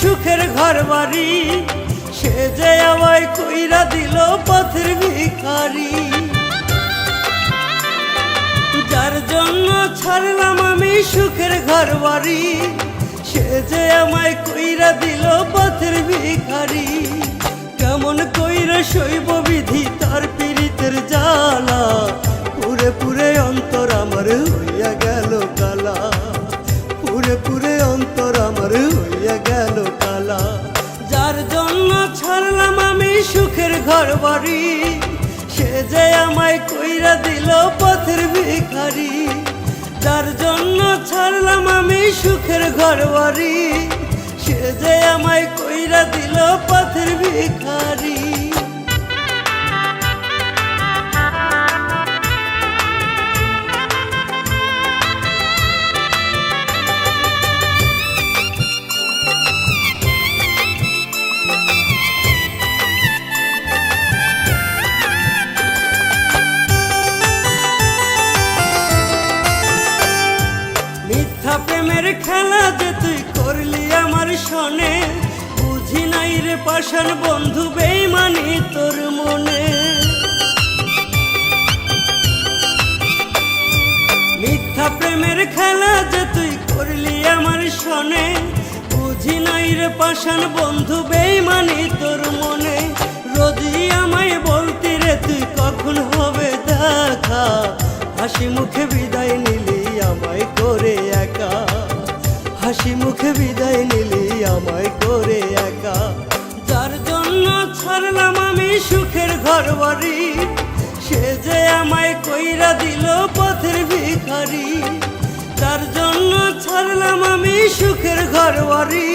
সুখের ঘর বাড়ি, সে যে আমায় কইরা দিল পথের ভিখারি। যার জন্য ছাড়লাম আমি সুখের ঘর বাড়ি, সে যে আমায় কইরা দিল পথের ভিখারি। কেমন কইরা শৈব বিধি তার পীড়িতের জ্বালা, পুরে পুরে অন্তর আমার হইয়া গেল কালা। পুরে পুরে অন্তর আমার হইয়া গেল কালা। যার জন্য ছাড়লাম আমি সুখের ঘর বাড়ি, সে যে আমায় কইরা দিল পথের ভিখারি। যার জন্য ছাড়লাম আমি সুখের ঘর বাড়ি, সে যে আমায় কইরা দিল পথের ভিখারি। আমার বুঝি নাই রে পাশান বন্ধু বেইমানি তোর মনে। মিথ্যা প্রেমের খেলা যে তুই করলি আমার সনে বুঝি নাই রে পাশান বন্ধু বেইমানি তোর মনে। রোজই আমায় বলতি রে, তুই কখন হবে দেখা? হাসি মুখে বিদায় নিলি আমায় করে একা। হাসি মুখে বিদায় নিলি আমায় করে একা। যার জন্য ছাড়লাম আমি সুখের ঘর বাড়ি সে যে আমায় কইরা দিল পথের ভিখারি। তার জন্য ছাড়লাম আমি সুখের ঘর বাড়ি